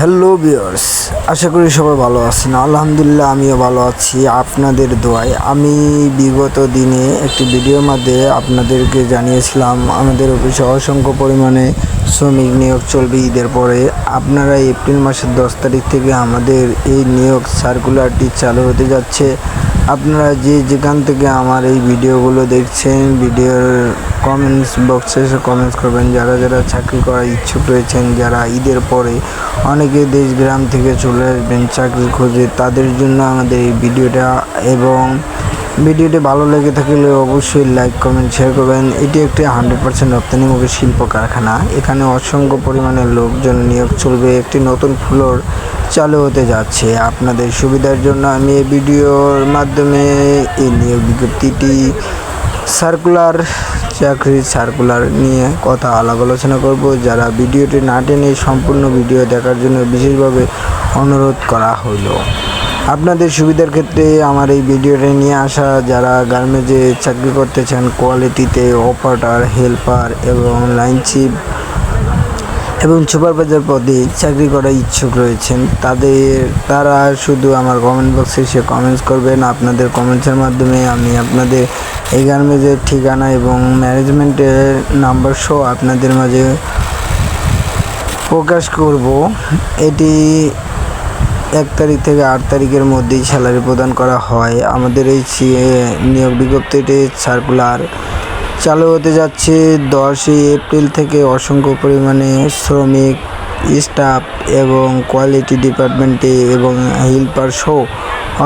Hello বিয়ার্স আশা করি সবাই ভালো আছেন। আলহামদুলিল্লাহ, আমিও ভালো আছি। আপনাদের দোয়ায়। আমি বিগত দিনে একটি ভিডিওর মধ্যে আপনাদেরকে জানিয়েছিলাম, আমাদের অফিসে অসংখ্য পরিমাণে শ্রমিক নিয়োগ চলবে ঈদের পরে। আপনারা এপ্রিল মাসের দশ তারিখ থেকে আমাদের এই নিয়োগ সার্কুলারটি চালু হতে যাচ্ছে। আপনারা যে যেখান থেকে আমার এই ভিডিওগুলো দেখছেন, ভিডিওর কমেন্টস বক্সে এসে কমেন্টস করবেন। যারা যারা চাকরি করার ইচ্ছুক রয়েছেন, যারা ঈদের পরে অনেকে দেশ গ্রাম থেকে চলে আসবেন চাকরি খোঁজে, তাদের জন্য আমাদের এই ভিডিওটা এবং ভিডিওটি ভালো লেগে থাকলে অবশ্যই লাইক, কমেন্ট শেয়ার করবেন। এটি একটি হান্ড্রেড পার্সেন্ট রপ্তানিমুখী শিল্প কারখানা। এখানে অসংখ্য পরিমাণে লোকজন নিয়োগ চলবে। একটি নতুন ফ্লোর চালু হতে যাচ্ছে। আপনাদের সুবিধার জন্য আমি এই ভিডিওর মাধ্যমে এই নিয়োগ বিজ্ঞপ্তিটি সার্কুলার চাকরির সার্কুলার নিয়ে কথা আলাপ আলোচনা করব। যারা ভিডিওটি না টেনে সম্পূর্ণ ভিডিও দেখার জন্য বিশেষভাবে অনুরোধ করা হলো। আপনাদের সুবিধার ক্ষেত্রে আমার এই ভিডিওটা নিয়ে আসা, যারা গার্মেন্টে চাকরি করতে চান কোয়ালিটিতে অপারেটার, হেল্পার এবং লাইন চিপ এবং সুপারভাইজার পদে চাকরি করার ইচ্ছুক রয়েছেন, তাদের, তারা শুধু আমার কমেন্ট বক্সে এসে কমেন্টস করবেন। আপনাদের কমেন্টসের মাধ্যমে আমি আপনাদের এই গার্মেন্টের ঠিকানা এবং ম্যানেজমেন্টের নাম্বার সহ আপনাদের মাঝে প্রকাশ করব। এটি এক তারিখ থেকে আট তারিখের মধ্যেই স্যালারি প্রদান করা হয়। আমাদের এই নিয়োগ বিজ্ঞপ্তিটি সার্কুলার চালু হতে যাচ্ছে দশই এপ্রিল থেকে অসংখ্য পরিমাণে শ্রমিক, স্টাফ এবং কোয়ালিটি ডিপার্টমেন্টে এবং হেল্পার সহ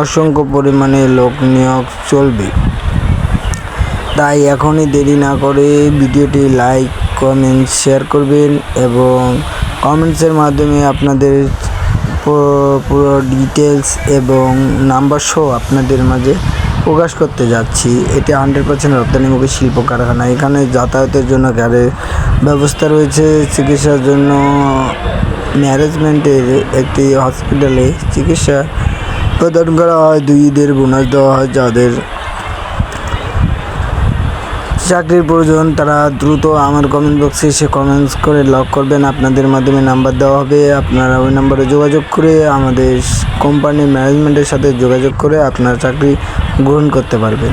অসংখ্য পরিমাণে লোক নিয়োগ চলবে। তাই এখনই দেরি না করে ভিডিওটি লাইক, কমেন্ট, শেয়ার করবেন এবং কমেন্টসের মাধ্যমে আপনাদের পুরো- ডিটেলস এবং নাম্বার সহ আপনাদের মাঝে প্রকাশ করতে যাচ্ছি। এটি হান্ড্রেড পার্সেন্ট রপ্তানিমুখী শিল্প কারখানা এখানে যাতায়াতের জন্য গাড়ির ব্যবস্থা রয়েছে। চিকিৎসার জন্য ম্যানেজমেন্টের একটি হসপিটালে চিকিৎসা প্রদান করা হয়। দুই ঈদের বোনাস দেওয়া হয় যাদের চাকরির প্রয়োজন, তারা দ্রুত আমার কমেন্ট বক্সে এসে কমেন্টস করে লক করবেন। আপনাদের মাধ্যমে নাম্বার দেওয়া হবে। আপনারা ওই নাম্বারে যোগাযোগ করে আমাদের কোম্পানির ম্যানেজমেন্টের সাথে যোগাযোগ করে আপনারা চাকরি গ্রহণ করতে পারবেন।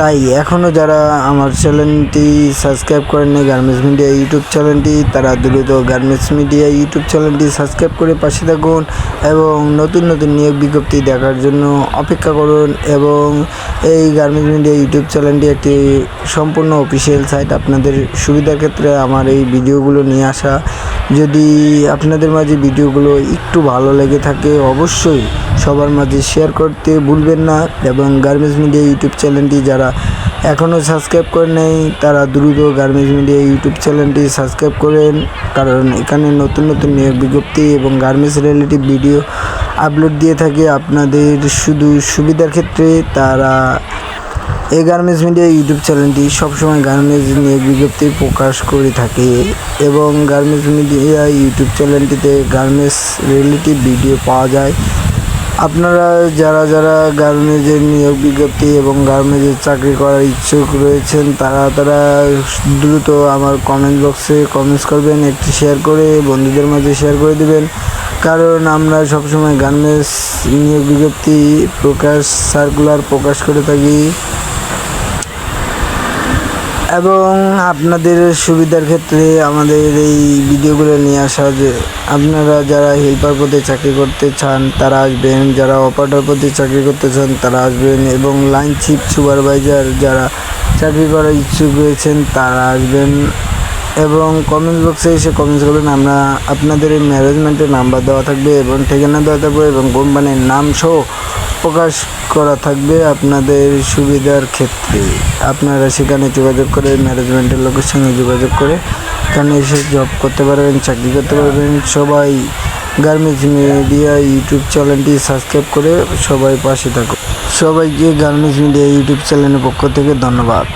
তাই এখনও যারা আমার চ্যানেলটি সাবস্ক্রাইব করেননি গার্মেন্টস মিডিয়া ইউটিউব চ্যানেলটি, তারা দ্রুত গার্মেন্টস মিডিয়া ইউটিউব চ্যানেলটি সাবস্ক্রাইব করে পাশে থাকুন এবং নতুন নতুন নিয়োগ বিজ্ঞপ্তি দেখার জন্য অপেক্ষা করুন এবং এই গার্মেন্টস মিডিয়া ইউটিউব চ্যানেলটি একটি সম্পূর্ণ অফিসিয়াল সাইট আপনাদের সুবিধার ক্ষেত্রে আমার এই ভিডিওগুলো নিয়ে আসা। যদি আপনাদের মাঝে ভিডিওগুলো একটু ভালো লেগে থাকে, অবশ্যই সবার মাঝে শেয়ার করতে ভুলবেন না এবং গার্মেন্টস মিডিয়া ইউটিউব চ্যানেলটি যারা এখনও সাবস্ক্রাইব করে নেই, তারা দ্রুত গার্মেন্টস মিডিয়া ইউটিউব চ্যানেলটি সাবস্ক্রাইব করেন। কারণ এখানে নতুন নতুন নিয়োগ বিজ্ঞপ্তি এবং গার্মেন্টস রিলেটিভ ভিডিও আপলোড দিয়ে থাকে। আপনাদের শুধু সুবিধার ক্ষেত্রে তারা এই গার্মেন্টস মিডিয়া ইউটিউব চ্যানেলটি সবসময় গার্মেন্টস নিয়োগ বিজ্ঞপ্তি প্রকাশ করে থাকে এবং গার্মেন্টস মিডিয়া ইউটিউব চ্যানেলটিতে গার্মেন্টস রিলেটিভ ভিডিও পাওয়া যায়। আপনারা যারা যারা গার্মেন্টের নিয়োগ বিজ্ঞপ্তি এবং গার্মেন্টের চাকরি করার ইচ্ছুক রয়েছেন, তারা তারা দ্রুত আমার কমেন্ট বক্সে কমেন্টস করবেন, একটি শেয়ার করে, বন্ধুদের মাঝে শেয়ার করে দেবেন। কারণ আমরা সবসময় গার্মেন্টস নিয়োগ বিজ্ঞপ্তি প্রকাশ সার্কুলার প্রকাশ করে থাকি। এবং আপনাদের সুবিধার ক্ষেত্রে আমাদের এই ভিডিওগুলো নিয়ে আসা যে আপনারা যারা হেল্পার পদে চাকরি করতে চান, তারা আসবেন। যারা অপারেটর পদে চাকরি করতে চান, তারা আসবেন। এবং লাইন চিফ সুপারভাইজার যারা চাকরি করার ইচ্ছুক রয়েছেন, তারা আসবেন। এবং কমেন্টস বক্সে এসে কমেন্টস করবেন, আমরা আপনাদের এই ম্যানেজমেন্টের নাম্বার দেওয়া থাকবে এবং ঠিকানা দেওয়া থাকবে এবং কোম্পানির নাম সহ প্রকাশ করা থাকবে আপনাদের সুবিধার ক্ষেত্রে। আপনারা সেখানে যোগাযোগ করে ম্যানেজমেন্টের লোকের সঙ্গে যোগাযোগ করে এখানে এসে জব করতে পারবেন, চাকরি করতে পারবেন। সবাই গার্মেন্টস মিডিয়া ইউটিউব চ্যানেলটি সাবস্ক্রাইব করে সবাই পাশে থাকুন। সবাইকে গার্মেন্টস মিডিয়া ইউটিউব চ্যানেলের পক্ষ থেকে ধন্যবাদ।